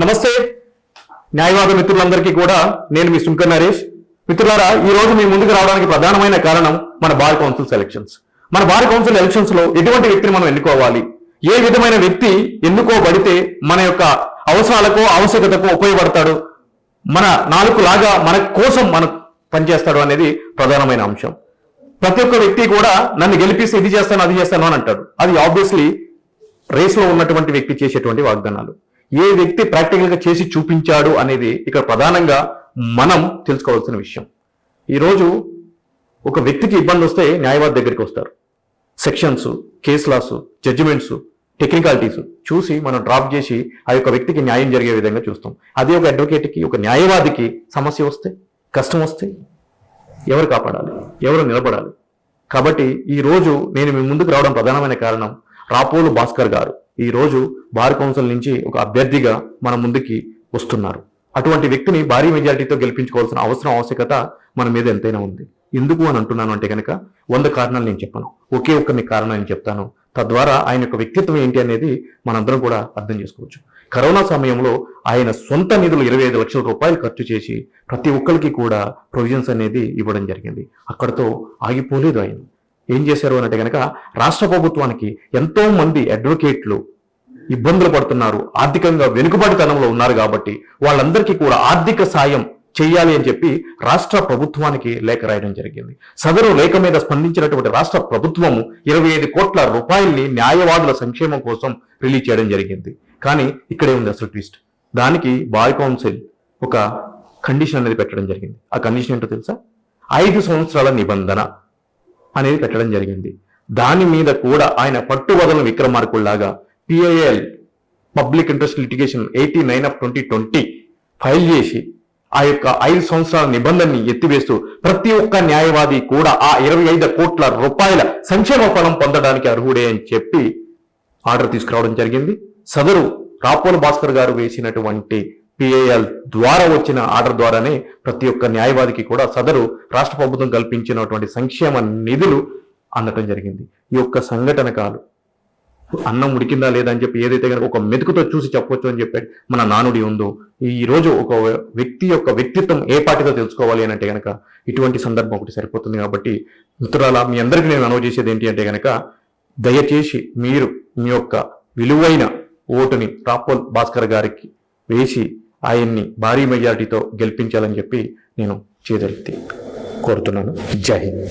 నమస్తే. న్యాయవాద మిత్రులందరికీ కూడా నేను మీ సుంకర్ నరేష్. మిత్రులారా ఈ రోజు మీ ముందుకు రావడానికి ప్రధానమైన కారణం మన బార్ కౌన్సిల్ సెలక్షన్స్ మన బార్ కౌన్సిల్ ఎలక్షన్స్లో ఎటువంటి వ్యక్తిని మనం ఎన్నుకోవాలి? ఏ విధమైన వ్యక్తి ఎన్నుకోబడితే మన యొక్క అవసరాలకు ఆవశ్యకతకు ఉపయోగపడతాడు? మన నాలుగు లాగా మన కోసం మన పనిచేస్తాడు అనేది ప్రధానమైన అంశం. ప్రతి ఒక్క వ్యక్తి కూడా నన్ను గెలిపిస్తే ఇది చేస్తాను అది చేస్తాను అని అంటాడు. అది ఆబ్వియస్లీ రేస్లో ఉన్నటువంటి వ్యక్తి చేసేటువంటి వాగ్దానాలు. ఏ వ్యక్తి ప్రాక్టికల్గా చేసి చూపించాడు అనేది ఇక్కడ ప్రధానంగా మనం తెలుసుకోవాల్సిన విషయం. ఈరోజు ఒక వ్యక్తికి ఇబ్బంది వస్తే న్యాయవాది దగ్గరికి వస్తారు. Sections case laws judgements technicalities చూసి మనం డ్రాప్ చేసి ఆ యొక్క వ్యక్తికి న్యాయం జరిగే విధంగా చూస్తాం. అదే ఒక అడ్వకేట్కి ఒక న్యాయవాదికి సమస్య వస్తే కష్టం వస్తే ఎవరు కాపాడాలి? ఎవరు నిలబడాలి? కాబట్టి ఈ రోజు నేను మీ ముందుకు రావడం ప్రధానమైన కారణం రాపోలు భాస్కర్ గారు. ఈ రోజు బార్ కౌన్సిల్ నుంచి ఒక అభ్యర్థిగా మన ముందుకి వస్తున్నారు. అటువంటి వ్యక్తిని భారీ మెజారిటీతో గెలిపించుకోవాల్సిన అవసరం ఆవశ్యకత మన మీద ఎంతైనా ఉంది. ఎందుకు అని అంటున్నాను అంటే కనుక వంద కారణాలు నేను చెప్పను. ఒకే ఒక్క మీ కారణం నేను చెప్తాను. తద్వారా ఆయన యొక్క వ్యక్తిత్వం ఏంటి అనేది మనందరం కూడా అర్థం చేసుకోవచ్చు. కరోనా సమయంలో ఆయన సొంత నిధులు ఇరవై ఐదు లక్షల రూపాయలు ఖర్చు చేసి ప్రతి ఒక్కరికి కూడా ప్రొవిజన్స్ అనేది ఇవ్వడం జరిగింది. అక్కడితో ఆగిపోలేదు ఆయన. ఏం చేశారు అంటే కనుక రాష్ట్ర ప్రభుత్వానికి ఎంతో మంది అడ్వకేట్లు ఇబ్బందులు పడుతున్నారు. ఆర్థికంగా వెనుకబడితనంలో ఉన్నారు కాబట్టి వాళ్ళందరికీ కూడా ఆర్థిక సాయం చేయాలి అని చెప్పి రాష్ట్ర ప్రభుత్వానికి లేఖ రాయడం జరిగింది. సదరు లేఖ మీద స్పందించినటువంటి రాష్ట్ర ప్రభుత్వము ఇరవై ఐదు కోట్ల రూపాయల్ని న్యాయవాదుల సంక్షేమం కోసం రిలీజ్ చేయడం జరిగింది. కానీ ఇక్కడే ఉంది అసలు ట్విస్ట్. దానికి బాయ్ కౌన్సిల్ ఒక కండిషన్ అనేది పెట్టడం జరిగింది. ఆ కండిషన్ ఏంటో తెలుసా? ఐదు సంవత్సరాల నిబంధన. అనేది పెట్టడం జరిగింది. దాని మీద కూడా ఆయన పట్టుబదలను విక్రమార్కుల్లాగా PIL public interest litigation eighty nine of twenty twenty file చేసి ఆ యొక్క ఐదు సంవత్సరాల నిబంధనని ఎత్తివేస్తూ ప్రతి ఒక్క న్యాయవాది కూడా ఆ ఇరవై ఐదు కోట్ల రూపాయల సంక్షేమ ఫలం పొందడానికి అర్హుడే అని చెప్పి ఆర్డర్ తీసుకురావడం జరిగింది. సదరు రాపోల్ భాస్కర్ గారు వేసినటువంటి పిఐఎల్ ద్వారా వచ్చిన ఆర్డర్ ద్వారానే ప్రతి ఒక్క న్యాయవాదికి కూడా సదరు రాష్ట్ర ప్రభుత్వం కల్పించినటువంటి సంక్షేమ నిధులు అందటం జరిగింది. ఈ యొక్క సంఘటన కాదు. అన్నం ఉడికిందా లేదా అని చెప్పి ఏదైతే కనుక ఒక మెతుకుతో చూసి చెప్పొచ్చు అని చెప్పి మన నానుడి ఉందో ఈ రోజు ఒక వ్యక్తి యొక్క వ్యక్తిత్వం ఏ పాటితో తెలుసుకోవాలి అని అంటే కనుక ఇటువంటి సందర్భం ఒకటి సరిపోతుంది కాబట్టి మిత్రులారా మీ అందరికీ నేను అనువు చేసేది ఏంటి అంటే కనుక దయచేసి మీరు మీ యొక్క విలువైన ఓటుని రాపోల్ భాస్కర్ గారికి వేసి ఆయన్ని భారీ మెజారిటీతో గెలిపించాలని చెప్పి నేను చేదెత్తి కోరుతున్నాను. జై హింద్.